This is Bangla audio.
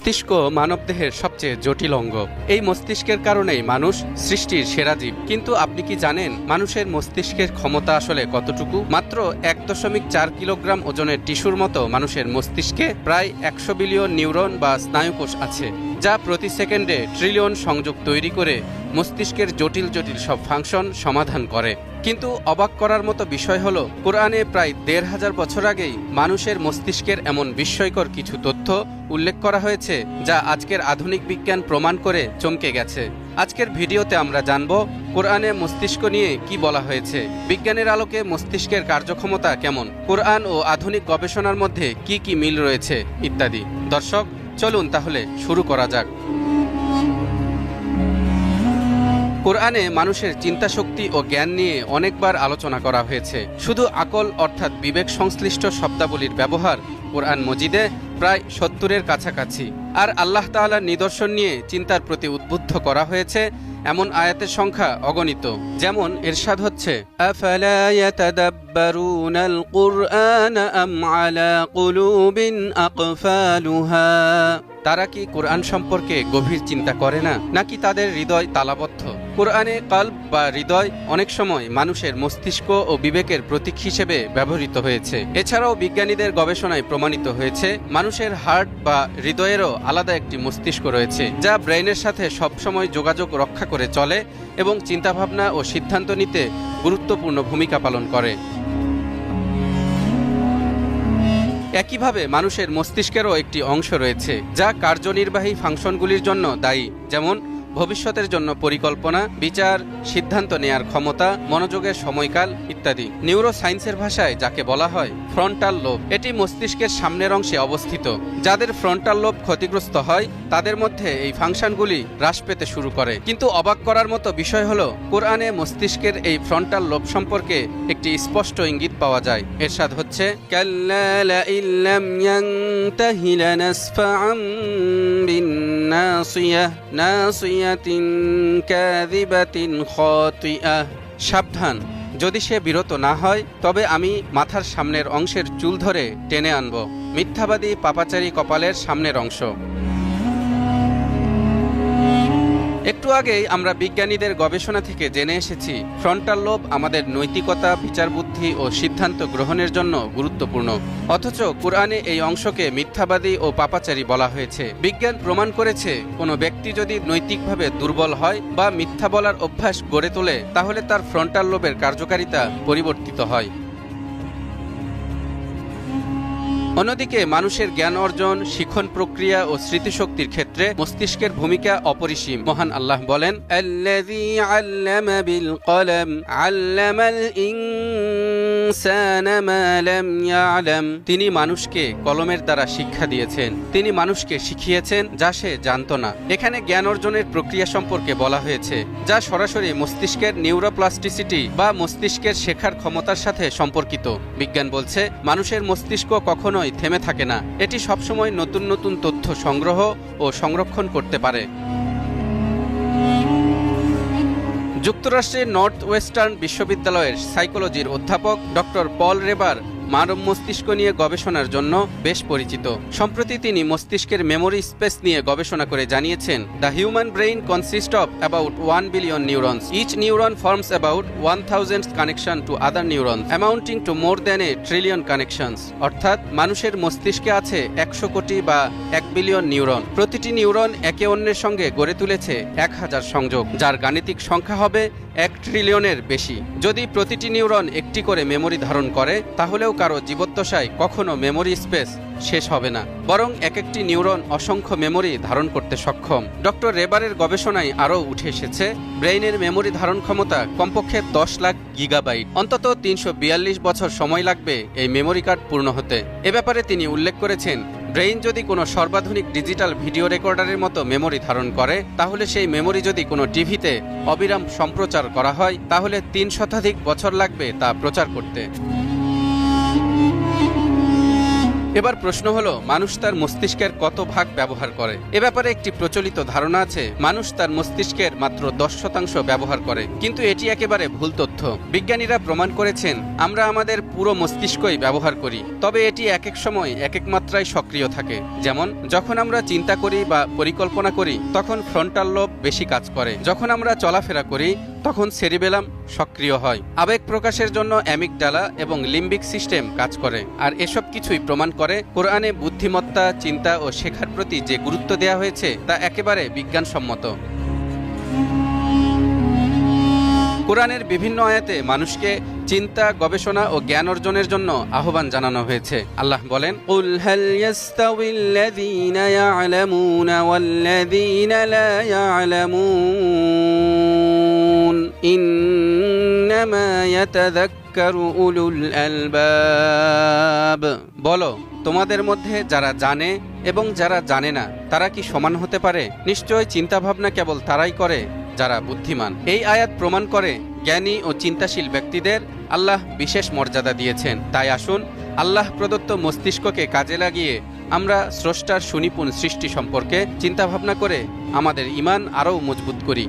মস্তিষ্ক মানবদেহের সবচেয়ে জটিল অঙ্গ। এই মস্তিষ্কের কারণেই মানুষ সৃষ্টির সেরা জীব। কিন্তু আপনি কি জানেন মানুষের মস্তিষ্কের ক্ষমতা আসলে কতটুকু? মাত্র এক দশমিক চার কিলোগ্রাম ওজনের টিস্যুর মতো মানুষের মস্তিষ্কে প্রায় একশো বিলিয়ন নিউরন বা স্নায়ুকোষ আছে। যা প্রতি সেকেন্ডে ট্রিলিয়ন সংযোগ তৈরি করে মস্তিষ্কের জটিল জটিল সব ফাংশন সমাধান করে। কিন্তু অবাক করার মতো বিষয় হলো, কোরআনে প্রায় দেড় হাজার বছর আগেই মানুষের মস্তিষ্কের এমন বিস্ময়কর কিছু তথ্য উল্লেখ করা হয়েছে, যা আজকের আধুনিক বিজ্ঞান প্রমাণ করে চমকে গেছে। আজকের ভিডিওতে আমরা জানব, কোরআনে মস্তিষ্ক নিয়ে কি বলা হয়েছে, বিজ্ঞানের আলোকে মস্তিষ্কের কার্যক্ষমতা কেমন, কোরআন ও আধুনিক গবেষণার মধ্যে কি কি মিল রয়েছে, ইত্যাদি। দর্শক চলুন তাহলে শুরু করা যাক। কোরআনে মানুষের চিন্তা শক্তি ও জ্ঞান নিয়ে অনেকবার আলোচনা করা হয়েছে। শুধু আকল অর্থাৎ বিবেক সংশ্লিষ্ট শব্দাবলীর ব্যবহার কোরআন মজিদে প্রায় সত্তরের কাছাকাছি। আর আল্লাহ তাআলার নিদর্শন নিয়ে চিন্তার প্রতি উদ্বুদ্ধ করা হয়েছে এমন আয়াতের সংখ্যা অগণিত। যেমন এরশাদ হচ্ছে তারা কি কোরআন সম্পর্কে গভীর চিন্তা করে না, নাকি তাদের হৃদয় তালাবদ্ধ? কোরআনে কাল্ব বা হৃদয় অনেক সময় মানুষের মস্তিষ্ক ও বিবেকের প্রতীক হিসেবে ব্যবহৃত হয়েছে। এছাড়াও বিজ্ঞানীদের গবেষণায় প্রমাণিত হয়েছে, মানুষের হার্ট বা হৃদয়েরও আলাদা একটি মস্তিষ্ক রয়েছে, যা ব্রেইনের সাথে সবসময় যোগাযোগ রক্ষা করে চলে এবং চিন্তাভাবনা ও সিদ্ধান্ত নিতে গুরুত্বপূর্ণ ভূমিকা পালন করে। একইভাবে মানুষের মস্তিষ্কেরও একটি অংশ রয়েছে, যা কার্যনির্বাহী ফাংশনগুলির জন্য দায়ী, যেমন ভবিষ্যতের জন্য পরিকল্পনা, বিচার, সিদ্ধান্ত নেয়ার ক্ষমতা, মনোযোগের সময়কাল ইত্যাদি। নিউরো সায়েন্সের ভাষায় যাকে বলা হয় ফ্রন্টাল লোব। এটি মস্তিষ্কের সামনের অংশে অবস্থিত। যাদের ফ্রন্টাল লোব ক্ষতিগ্রস্ত হয়, তাদের মধ্যে এই ফাংশনগুলি হ্রাস পেতে শুরু করে। কিন্তু অবাক করার মতো বিষয় হলো, কোরআনে মস্তিষ্কের এই ফ্রন্টাল লোব সম্পর্কে একটি স্পষ্ট ইঙ্গিত পাওয়া যায়। এরশাদ হচ্ছে, "কাল্লা লাইন লাম ইয়ানতাহি লানাসফা'আম বিন্নাসিয়াহ নাসিয়াতিন কাযিবাতিন খাতিআহ। সাবধান যদি সে বিরত না হয়, তবে আমি মাথার সামনের অংশের চুল ধরে টেনে আনব। মিথ্যাবাদী পাপাচারী কপালের সামনের অংশ। একটু আগেই আমরা বিজ্ঞানীদের গবেষণা থেকে জেনে এসেছি, ফ্রন্টাল লোব আমাদের নৈতিকতা বিচার বুদ্ধি ও সিদ্ধান্ত গ্রহণের জন্য গুরুত্বপূর্ণ। অথচ কোরআনে এই অংশকে মিথ্যাবাদী ও পাপাচারী বলা হয়েছে। বিজ্ঞান প্রমাণ করেছে, কোনো ব্যক্তি যদি নৈতিকভাবে দুর্বল হয় বা মিথ্যা বলার অভ্যাস গড়ে তোলে, তাহলে তার ফ্রন্টাল লোবের কার্যকারিতা পরিবর্তিত হয়। অন্যদিকে মানুষের জ্ঞান অর্জন শিক্ষণ প্রক্রিয়া ও স্মৃতিশক্তির ক্ষেত্রে মস্তিষ্কের ভূমিকা অপরিসীম। মহান আল্লাহ বলেন, "আল্লাযী আল্লামা বিল কলম, আল্লামাল ইনসানা মা লাম ইয়ালাম তিনি মানুষকে কলমের দ্বারা শিক্ষা দিয়েছেন। তিনি মানুষকে শিখিয়েছেন যা সে জানত না। এখানে জ্ঞান অর্জনের প্রক্রিয়া সম্পর্কে বলা হয়েছে, যা সরাসরি মস্তিষ্কের নিউরোপ্লাস্টিসিটি বা মস্তিষ্কের শেখার ক্ষমতার সাথে সম্পর্কিত। বিজ্ঞান বলছে, মানুষের মস্তিষ্ক কখনোই থেমে থাকে না। এটি সবসময় নতুন নতুন তথ্য সংগ্রহ ও সংরক্ষণ করতে পারে। যুক্তরাষ্ট্রের নর্থ ওয়েস্টার্ন বিশ্ববিদ্যালয়ের সাইকোলজির অধ্যাপক ডক্টর পল রেবার মানব মস্তিষ্ক নিয়ে গবেষণার জন্য বেশ পরিচিত। সম্প্রতি তিনি মস্তিষ্কের মেমোরি স্পেস নিয়ে গবেষণা করে জানিয়েছেন, the human brain consist of about one billion neurons. Each neuron forms about one thousand connection to other neuron amounting to more than a trillion connections. অর্থাৎ মানুষের মস্তিষ্কে আছে একশো কোটি বা এক বিলিয়ন নিউরন। প্রতিটি নিউরন একে অন্যের সঙ্গে গড়ে তুলেছে এক হাজার সংযোগ, যার গাণিতিক সংখ্যা হবে এক ট্রিলিয়নের বেশি। যদি প্রতিটি নিউরন একটি করে মেমোরি ধারণ করে, তাহলেও কারও জীবদ্দশায় কখনো মেমোরি স্পেস শেষ হবে না, বরং এক একটি নিউরন অসংখ্য মেমোরি ধারণ করতে সক্ষম। ডক্টর রেবারের গবেষণায় আরও উঠে এসেছে, ব্রেইনের মেমোরি ধারণ ক্ষমতা কমপক্ষে দশ লাখ গিগাবাইট। অন্তত তিনশো বিয়াল্লিশ বছর সময় লাগবে এই মেমোরি কার্ড পূর্ণ হতে। এ ব্যাপারে তিনি উল্লেখ করেছেন, ব্রেইন যদি কোনো সর্বাধুনিক ডিজিটাল ভিডিও রেকর্ডারের মতো মেমোরি ধারণ করে, তাহলে সেই মেমোরি যদি কোনো টিভিতে অবিরাম সম্প্রচার করা হয়, তাহলে তিন শতাধিক বছর লাগবে তা প্রচার করতে। এবার প্রশ্ন হলো, মানুষ তার মস্তিষ্কের কত ভাগ ব্যবহার করে? এ ব্যাপারে একটি প্রচলিত ধারণা আছে, মানুষ তার মস্তিষ্কের মাত্র দশ শতাংশ ব্যবহার করে। কিন্তু এটি একেবারে ভুল তথ্য। বিজ্ঞানীরা প্রমাণ করেছেন, আমরা আমাদের পুরো মস্তিষ্কই ব্যবহার করি, তবে এটি এক এক সময় এক এক মাত্রায় সক্রিয় থাকে। যেমন, যখন আমরা চিন্তা করি বা পরিকল্পনা করি, তখন ফ্রন্টাল লোব বেশি কাজ করে। যখন আমরা চলাফেরা করি তখন সেরিবেলাম সক্রিয় হয়। আবেগ প্রকাশের জন্য অ্যামিকডালা এবং লিম্বিক সিস্টেম কাজ করে আর এসব কিছুই প্রমাণ করে কোরআনে বুদ্ধিমত্তা, চিন্তা ও শেখার প্রতি যে গুরুত্ব দেওয়া হয়েছে তা একেবারে বিজ্ঞানসম্মত। কোরআনের বিভিন্ন আয়াতে মানুষকে চিন্তা, গবেষণা ও জ্ঞান অর্জনের জন্য আহ্বান জানানো হয়েছে। আল্লাহ বলেন, কুল ইন্নামা ইয়াতাযাক্কারু উলুল আলবাব। বলো, তোমাদের মধ্যে যারা জানে এবং যারা জানে না, তারা কি সমান হতে পারে? নিশ্চয় চিন্তাভাবনা কেবল তারাই করে যারা বুদ্ধিমান। এই আয়াত প্রমাণ করে জ্ঞানী ও চিন্তাশীল ব্যক্তিদের আল্লাহ বিশেষ মর্যাদা দিয়েছেন। তাই আসুন, আল্লাহ প্রদত্ত মস্তিষ্ককে কাজে লাগিয়ে আমরা স্রষ্টার সুনিপুণ সৃষ্টি সম্পর্কে চিন্তাভাবনা করে আমাদের ইমান আরও মজবুত করি।